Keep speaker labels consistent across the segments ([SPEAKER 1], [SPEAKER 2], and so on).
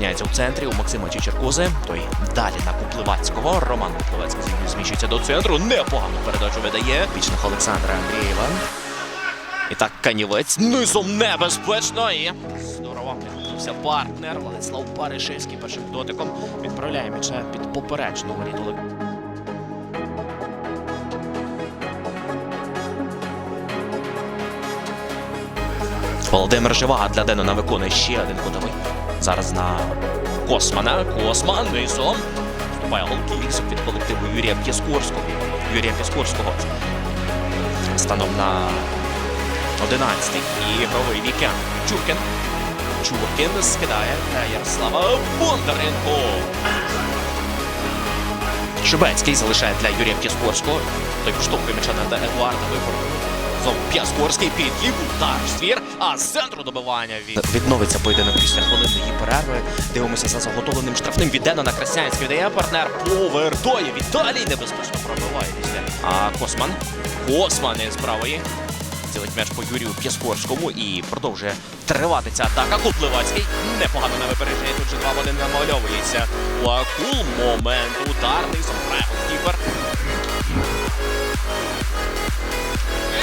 [SPEAKER 1] Опиняється у центрі у Максима Чичеркузи. Той далі на Купливацького. Роман Купливацький зміщується до центру. Непогану передачу видає. Пічних Олександра Андрієва. І так Канівець низом небезпечно. І здорово підготувався партнер. Владислав Паришевський першим дотиком відправляє м'яча під поперечну воріту. Володимир Живага для Денона виконує ще один кутовий. Зараз на Космана. Косман низом. Вступає голківікс від колективу Юрія П'яскорського. Юрія П'яскорського. Станом на 11-й ігровий вікенд. Чуркін. Чуркін скидає для Ярослава Бондаренко. Шибецький залишає для Юрія П'яскорського. Той поштовхує м'яча на Едуарда Вибору. Знову П'яскорський під ліву удар в ствір, а з центру добивання від... Відновиться поєдинок після хвилинної перерви. Дивимося за заготовленим штрафним від Денона Красянський. Віддає партнер повертає. Віталій небезпечно пробиває після. А Косман. Косман із правої. Цілить м'яч по Юрію П'яскорському і продовжує тривати ця атака. Купливацький непогано на випередження. Тут же 2 в 1 намальовується. Акул момент ударний забирає голкіпер.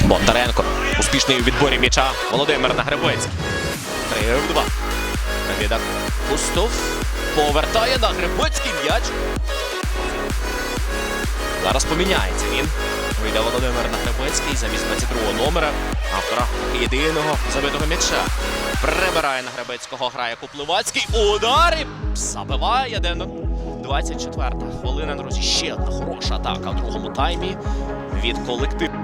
[SPEAKER 1] Бондаренко. Успішний у відборі м'яча. Володимир Нагребецький. 3 в 2. Відак Кустов повертає на Гребецький м'яч. Зараз поміняється він. Вийде Володимир Нагребецький замість 22-го номера. Автора єдиного забитого м'яча. Прибирає Нагребецького, грає Купливацький. Удар і забиває Денон. 24-та хвилина, друзі. Ще одна хороша атака у другому таймі від колективу.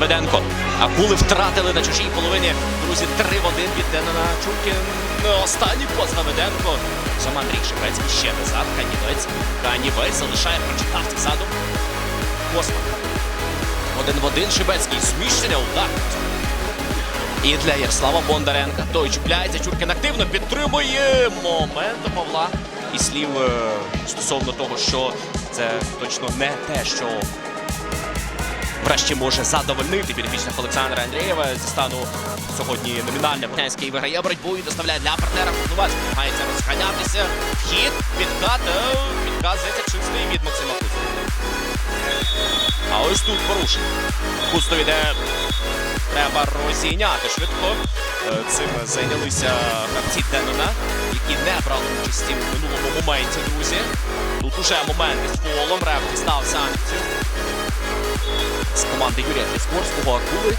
[SPEAKER 1] Давиденко. Акули втратили на чужій половині. Друзі, 3 в 1 від Денона Чуркін. Останній пост Давиденко. Сам Андрій Шепецький ще назад. Канівець. Канівець залишає, прочитав цей задум. Косман. Один в один Шебецький. Зміщення, удар. І для Ярослава Бондаренка. Той чіпляється. Чуркін активно підтримує момент Павла. І слів е, стосовно того, що це точно не те, що врешті може задовольнити підопічних Олександра Андрієва зі стану сьогодні номінальне Богданський виграє боротьбу і доставляє для партнера Кузновацького. Намагається розганятися. Вхід, підкат, підкат здається чистий від Максима Кузова. А ось тут порушення. Кустов іде. Треба розійняти швидко. Е, Цим зайнялися гравці Денона, які не брали участі в минулому моменті, друзі. Тут уже момент із фолом. Реф дістав санкцію з команди Юрія Тріскорського Акули.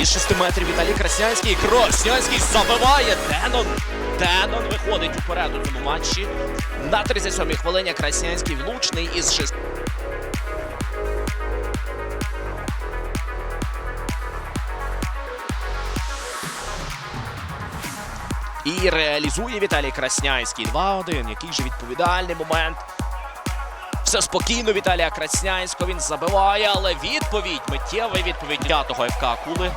[SPEAKER 1] Із 6 метрів Віталій Краснянський. Краснянський забиває. Денон. Денон виходить уперед у цьому матчі. На 37-й хвилині Краснянський влучний із 6. І реалізує Віталій Краснянський. 2-1. Який же відповідальний момент. Все спокійно Віталія Краснянського. Він забиває, але відповідь, миттєва відповідь 5-го ФК Акули.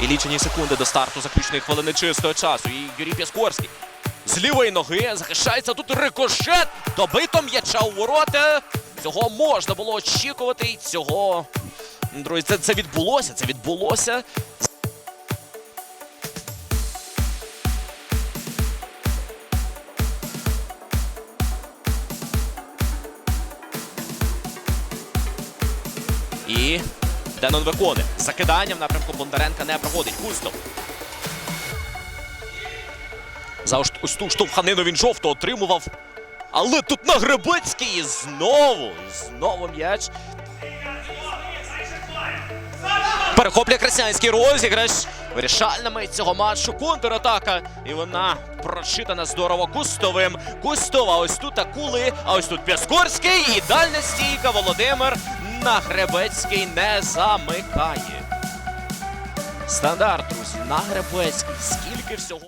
[SPEAKER 1] І лічені секунди до старту заключної хвилини чистого часу. І Юрій Пяскорський з лівої ноги захищається тут рикошет. Добито м'яча у ворота. Цього можна було очікувати. І цього. Друзі, це, це відбулося. Це відбулося. І Денон виконує. Закидання в напрямку Бондаренка не проходить. Кустов. За ось ту штовханину він жовто отримував. Але тут на Гребецький і знову. Знову м'яч. Перехоплює Краснянський розіграш. Вирішальна мить цього матчу. Контратака. І вона прочитана здорово Кустовим. Кустова. Ось тут акули. А ось тут Пяскорський. І дальня стійка Володимир Нагребецький не замикає. Стандарт, друзі. Нагребецький. Скільки всього.